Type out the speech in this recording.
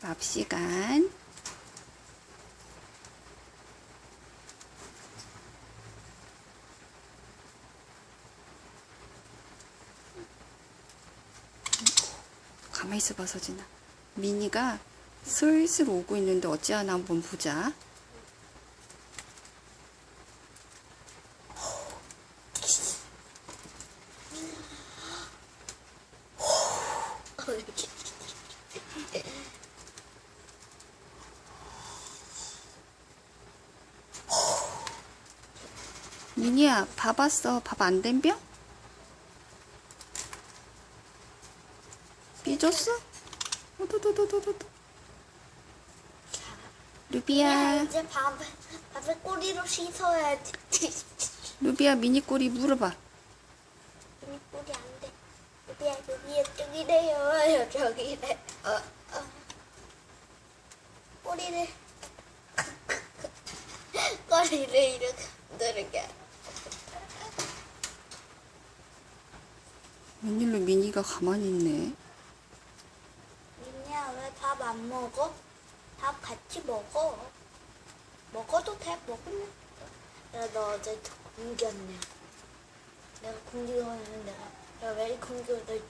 밥 시간. 가만히 있어봐, 서진아. 미니가 슬슬 오고 있는데 어찌하나 한번 보자. 미니야, 밥 왔어. 밥 안 댐벼? 삐졌어? 오도도도도도. 루비야, 이제 밥, 밥을 꼬리로 씻어야지. 루비야, 미니 꼬리 물어봐. 우리 꼬리 안 돼. 여기야, 여기 이쪽이래요. 저기래. 어, 어. 꼬리를. 꼬리를 이렇게 누르게. 웬일로 미니가 가만히 있네. 민야, 왜 밥 안 먹어? 밥 같이 먹어. 먹어도 돼, 먹으면. 야, 너 어제 굶겼네. 내가 굶기고 했는데 내가, 왜 굶기고 널.